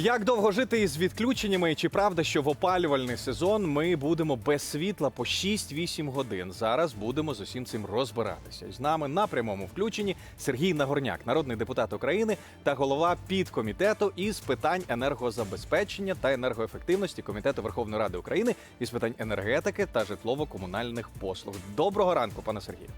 Як довго жити із відключеннями? Чи правда, що в опалювальний сезон ми будемо без світла по 6-8 годин? Зараз будемо з усім цим розбиратися. З нами на прямому включенні Сергій Нагорняк, народний депутат України та голова підкомітету із питань енергозабезпечення та енергоефективності комітету Верховної Ради України із питань енергетики та житлово-комунальних послуг. Доброго ранку, пане Сергію.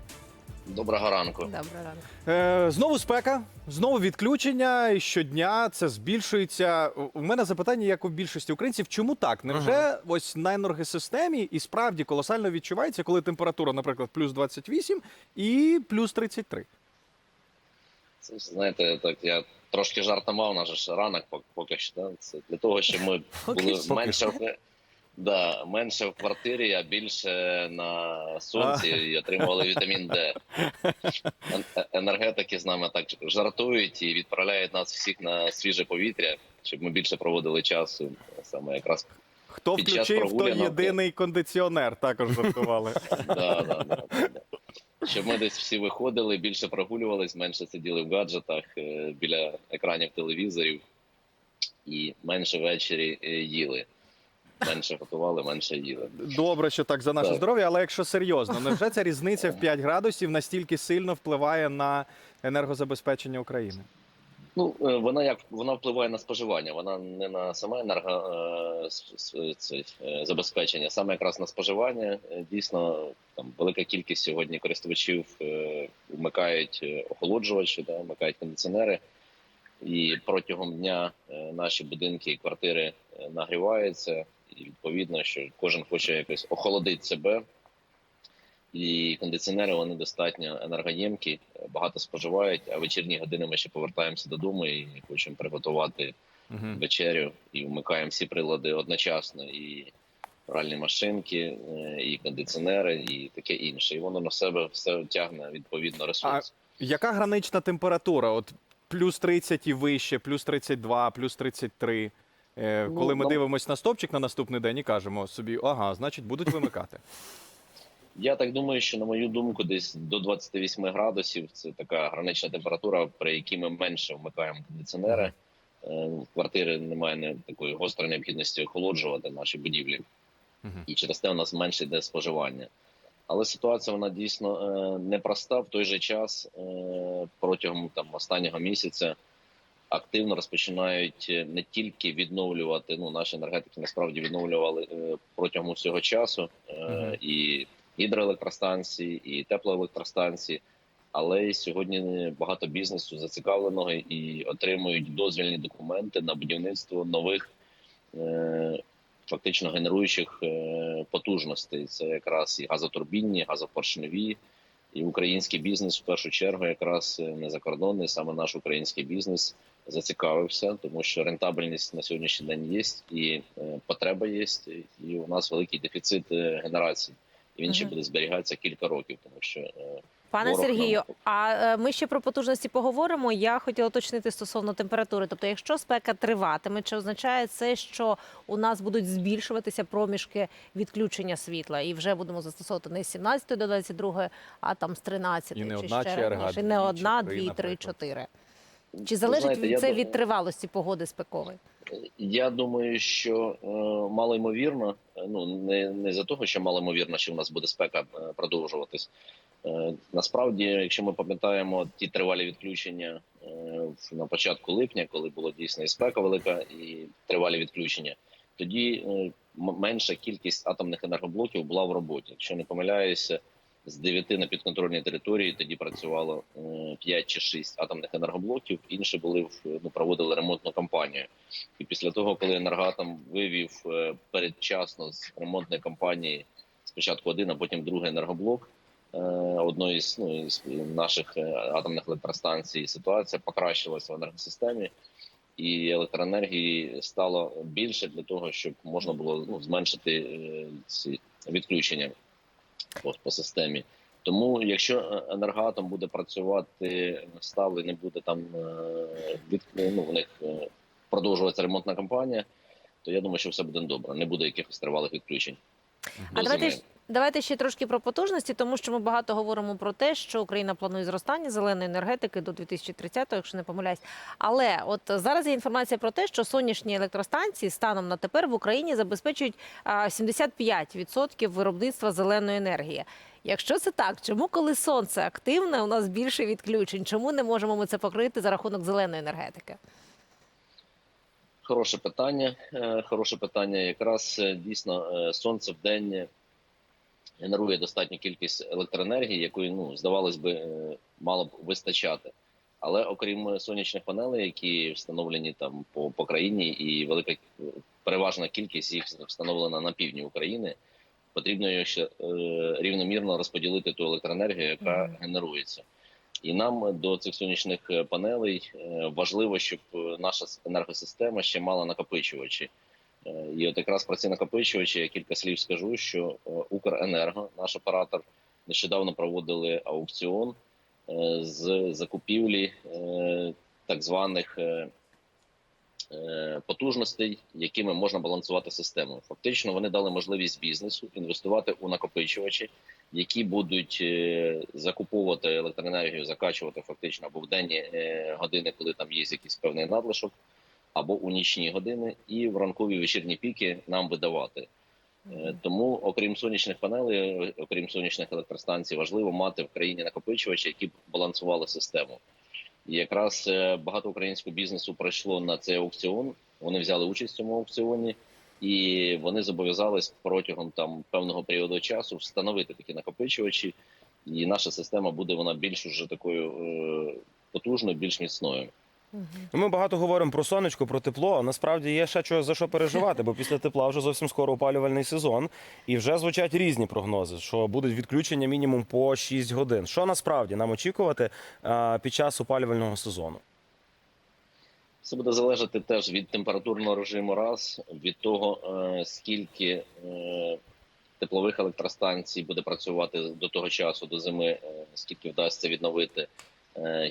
Доброго ранку. Доброго ранку. Е, знову спека, знову відключення. і Щодня це збільшується. У мене запитання, як у більшості українців, чому так? Невже ось на енергосистемі і справді колосально відчувається, коли температура, наприклад, плюс 28 і плюс 33? Це, знаєте, так я трошки жартував, наш ж ранок поки що. Да? Це для того, щоб ми були менше, да, менше в квартирі, а більше на сонці і отримували вітамін Д. Енергетики з нами так жартують і відправляють нас всіх на свіже повітря, щоб ми більше проводили часу саме якраз Хто Під час включив, то єдиний кондиціонер, також жартували. Да, да, да, да, да. Щоб ми десь всі виходили, більше прогулювались, менше сиділи в гаджетах е, біля екранів телевізорів і менше ввечері е, їли. Менше готували, менше їли. Добре, що так за наше Так. здоров'я, але якщо серйозно, невже ця різниця в 5 градусів настільки сильно впливає на енергозабезпечення України? Ну е, вона як вона впливає на споживання, вона не на саме енерго е, е, забезпечення, саме якраз на споживання. Е, Дійсно, там велика кількість сьогодні користувачів е, вмикають е, охолоджувачі, да, вмикають кондиціонери. І протягом дня е, наші будинки і квартири е, нагріваються, і відповідно, що кожен хоче якось охолодити себе. І кондиціонери вони достатньо енергоємкі, багато споживають. А вечірні години ми ще повертаємося додому і хочемо приготувати Мгм. вечерю і вмикаємо всі прилади одночасно. І пральні машинки, е, і кондиціонери, і таке інше. І воно на себе все тягне відповідно ресурс. Яка гранична температура? От плюс 30 і вище, плюс 32, плюс 33. Е, Ну, Коли ми дивимося на стопчик на наступний день і кажемо собі, ага, значить, будуть вимикати. Я так думаю, що на мою думку, десь до 28 градусів це така гранична температура, при якій ми менше вмикаємо кондиціонери. Е, В квартири немає не такої гострої необхідності охолоджувати наші будівлі, і через те у нас менше йде споживання. Але ситуація вона дійсно е, непроста. В той же час протягом там останнього місяця активно розпочинають е, не тільки відновлювати. Ну наші енергетики насправді відновлювали е, протягом усього часу е, і гідроелектростанції, і теплоелектростанції. Але й сьогодні багато бізнесу зацікавленого і отримують дозвільні документи на будівництво нових фактично генеруючих потужностей. Це якраз і газотурбінні, газопоршневі, і український бізнес в першу чергу, якраз не закордонний, саме наш український бізнес зацікавився, тому що рентабельність на сьогоднішній день є, і е, потреба є, і у нас великий дефіцит е, генерації. І він ще буде зберігатися кілька років, тому що е, Пане Сергію, а ми ще про потужності поговоримо. Я хотіла уточнити стосовно температури. Тобто, якщо спека триватиме, чи означає це, що у нас будуть збільшуватися проміжки відключення світла, і вже будемо застосовувати не з 17 до 22, а там з 13 І не чи одна ще черга, раніше, не одна, дві, три, чотири. Чи залежить знаєте, це думаю- від тривалості погоди спекової? Я думаю, що е, малоймовірно, е, ну не, не за того, що малоймовірно, що в нас буде спека е, продовжуватись. Е, насправді, якщо ми пам'ятаємо ті тривалі відключення е, на початку липня, коли було дійсно і спека велика, і тривалі відключення, тоді е, менша кількість атомних енергоблоків була в роботі. Якщо не помиляюся, з 9 на підконтрольній території тоді працювало 5 чи 6 атомних енергоблоків. Інші були ну, проводили ремонтну кампанію. І після того, коли енергоатом вивів е, передчасно з ремонтної кампанії спочатку один, а потім другий енергоблок е, одної з ну, із наших е, атомних електростанцій, ситуація покращилася в енергосистемі. І електроенергії стало більше для того, щоб можна було ну, зменшити е, ці відключення по, по системі. Тому, якщо е, енергоатом буде працювати стало і не буде там е, від ну, в них е, продовжуватися ремонтна кампанія, то я думаю, що все буде добре. Не буде якихось тривалих відключень. А до давайте зими. ж Давайте ще трошки про потужності, тому що ми багато говоримо про те, що Україна планує зростання зеленої енергетики до 2030-го, якщо не помиляюсь. Але от зараз є інформація про те, що сонячні електростанції станом на тепер в Україні забезпечують а, 75% виробництва зеленої енергії. Якщо це так, чому коли сонце активне, у нас більше відключень? Чому не можемо ми це покрити за рахунок зеленої енергетики? Хороше питання. Е, Хороше питання. Якраз е, дійсно е, сонце в день генерує достатню кількість електроенергії, якої ну здавалось би е, мало б вистачати. Але окрім сонячних панелей, які встановлені там по, по країні, і велика е, переважна кількість їх встановлена на півдні України, потрібно її ще е, рівномірно розподілити ту електроенергію, яка Мгм. генерується. І нам до цих сонячних е, панелей е, важливо, щоб е, наша енергосистема ще мала накопичувачі. І от якраз про ці накопичувачі я кілька слів скажу, що е, Укренерго, наш оператор, нещодавно проводили аукціон е, з закупівлі е, так званих потужностей, якими можна балансувати систему. Фактично, вони дали можливість бізнесу інвестувати у накопичувачі, які будуть закуповувати електроенергію, закачувати фактично або в денні е, години, коли там є якийсь певний надлишок, або у нічні години, і в ранкові вечірні піки нам видавати. Е, Тому, окрім сонячних панелей, окрім сонячних електростанцій, важливо мати в країні накопичувачі, які б балансували систему. І якраз е, багато українського бізнесу прийшло на цей аукціон. Вони взяли участь в цьому аукціоні, і вони зобов'язались протягом там певного періоду часу встановити такі накопичувачі. І наша система буде вона більш уже такою е, потужною, більш міцною. Ми багато говоримо про сонечко, про тепло. А насправді є ще чого за що переживати, бо після тепла вже зовсім скоро опалювальний сезон, і вже звучать різні прогнози, що будуть відключення мінімум по 6 годин. Що насправді нам очікувати а, під час опалювального сезону? Це буде залежати теж від температурного режиму, раз від того, е, скільки е, теплових електростанцій буде працювати до того часу, до зими, е, скільки вдасться відновити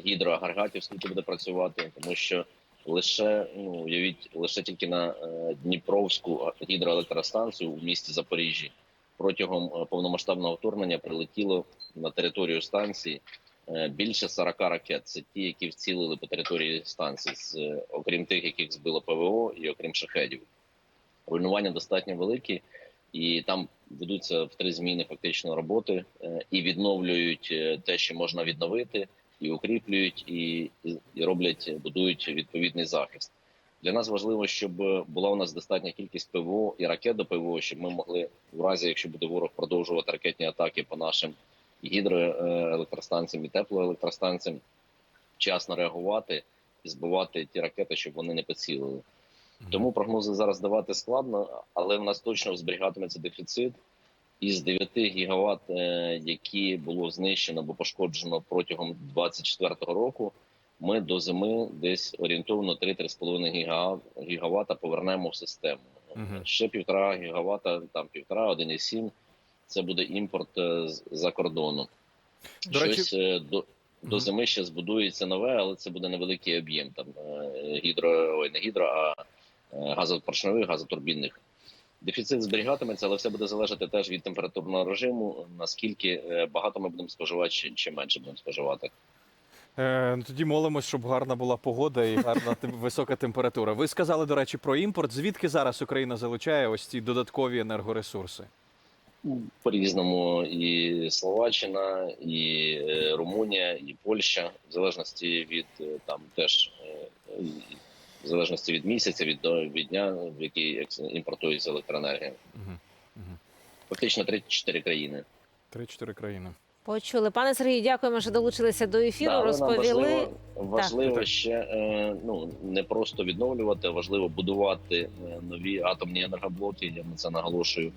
гідроагрегатів, скільки буде працювати, тому що лише ну уявіть, лише тільки на е, Дніпровську гідроелектростанцію у місті Запоріжжі протягом е, повномасштабного вторгнення прилетіло на територію станції е, більше 40 ракет. Це ті, які вцілили по території станції, е, окрім тих, яких збило ПВО, і окрім шахедів. Руйнування достатньо великі, і там ведуться в три зміни фактично роботи е, і відновлюють е, те, що можна відновити, і укріплюють, і, і, роблять, будують відповідний захист. Для нас важливо, щоб була у нас достатня кількість ПВО і ракет до ПВО, щоб ми могли, в разі якщо буде ворог продовжувати ракетні атаки по нашим гідроелектростанціям і теплоелектростанціям, вчасно реагувати і збивати ті ракети, щоб вони не поцілили. Тому прогнози зараз давати складно, але в нас точно зберігатиметься дефіцит із 9 гігават, е, які було знищено або пошкоджено протягом 2024 року. Ми до зими десь орієнтовно 3-3,5 гіга- гігавата повернемо в систему. Мгм. Ще півтора гігавата, там півтора, 1,7 – це буде імпорт е, з- за кордону. До Щось е, до, до Мгм. зими ще збудується нове, але це буде невеликий об'єм. Там е, гідро, ой, не гідро, а газопоршневих, газотурбінних. Дефіцит зберігатиметься, але все буде залежати теж від температурного режиму, наскільки е, багато ми будемо споживати, чи, чи менше будемо споживати. Е, ну, тоді молимось, щоб гарна була погода і гарна висока температура. Ви сказали, до речі, про імпорт. Звідки зараз Україна залучає ось ці додаткові енергоресурси? По-різному і Словаччина, і е, Румунія, і Польща, в залежності від там теж в залежності від місяця, від, від дня, в який імпортується електроенергія. Угу. Угу. Фактично 3-4 країни. Три-чотири країни. Почули. Пане Сергію, дякуємо, що долучилися до ефіру. Да, нам розповіли. важливо, важливо Так. ще е, ну не просто відновлювати, а важливо будувати е, нові атомні енергоблоки. Я на це наголошую.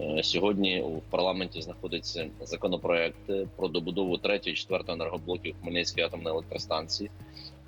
Е, Сьогодні у парламенті знаходиться законопроект про добудову третьої, четвертої енергоблоків Хмельницької атомної електростанції,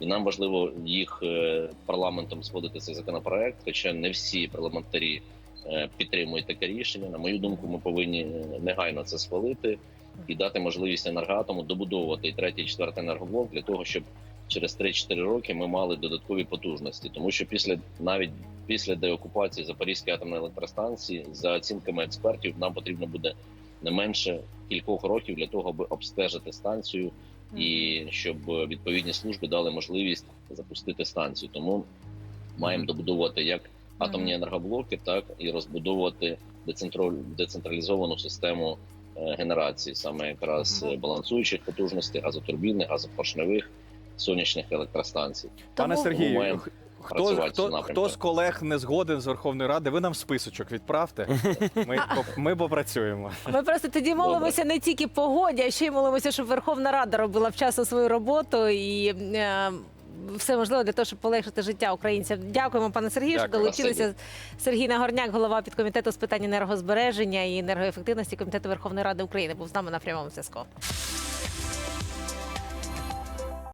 і нам важливо їх е, парламентом сходити цей законопроект. Хоча не всі парламентарі е, підтримують таке рішення. На мою думку, ми повинні е, негайно це схвалити і дати можливість енергоатому добудовувати третій, і четвертий енергоблок для того, щоб через 3-4 роки ми мали додаткові потужності, тому що після навіть після деокупації Запорізької атомної електростанції, за оцінками експертів, нам потрібно буде не менше кількох років для того, аби обстежити станцію і щоб відповідні служби дали можливість запустити станцію. Тому маємо добудовувати як атомні енергоблоки, так і розбудовувати децентралізовану систему е, генерації, саме якраз е, балансуючих потужностей, газотурбінних, газопоршневих, сонячних електростанцій. Пане Сергію, маємо хто, хто, хто з колег не згоден з Верховної Ради, ви нам списочок відправте. Ми, ми попрацюємо. Ми просто тоді молимося не тільки погоді, а ще й молимося, щоб Верховна Рада робила вчасно свою роботу і е, все можливе для того, щоб полегшити життя українцям. Дякуємо, пане Сергію, що Дякую. долучилися. Сергій Нагорняк, голова підкомітету з питань енергозбереження і енергоефективності комітету Верховної Ради України, був з нами на прямому зв'язку.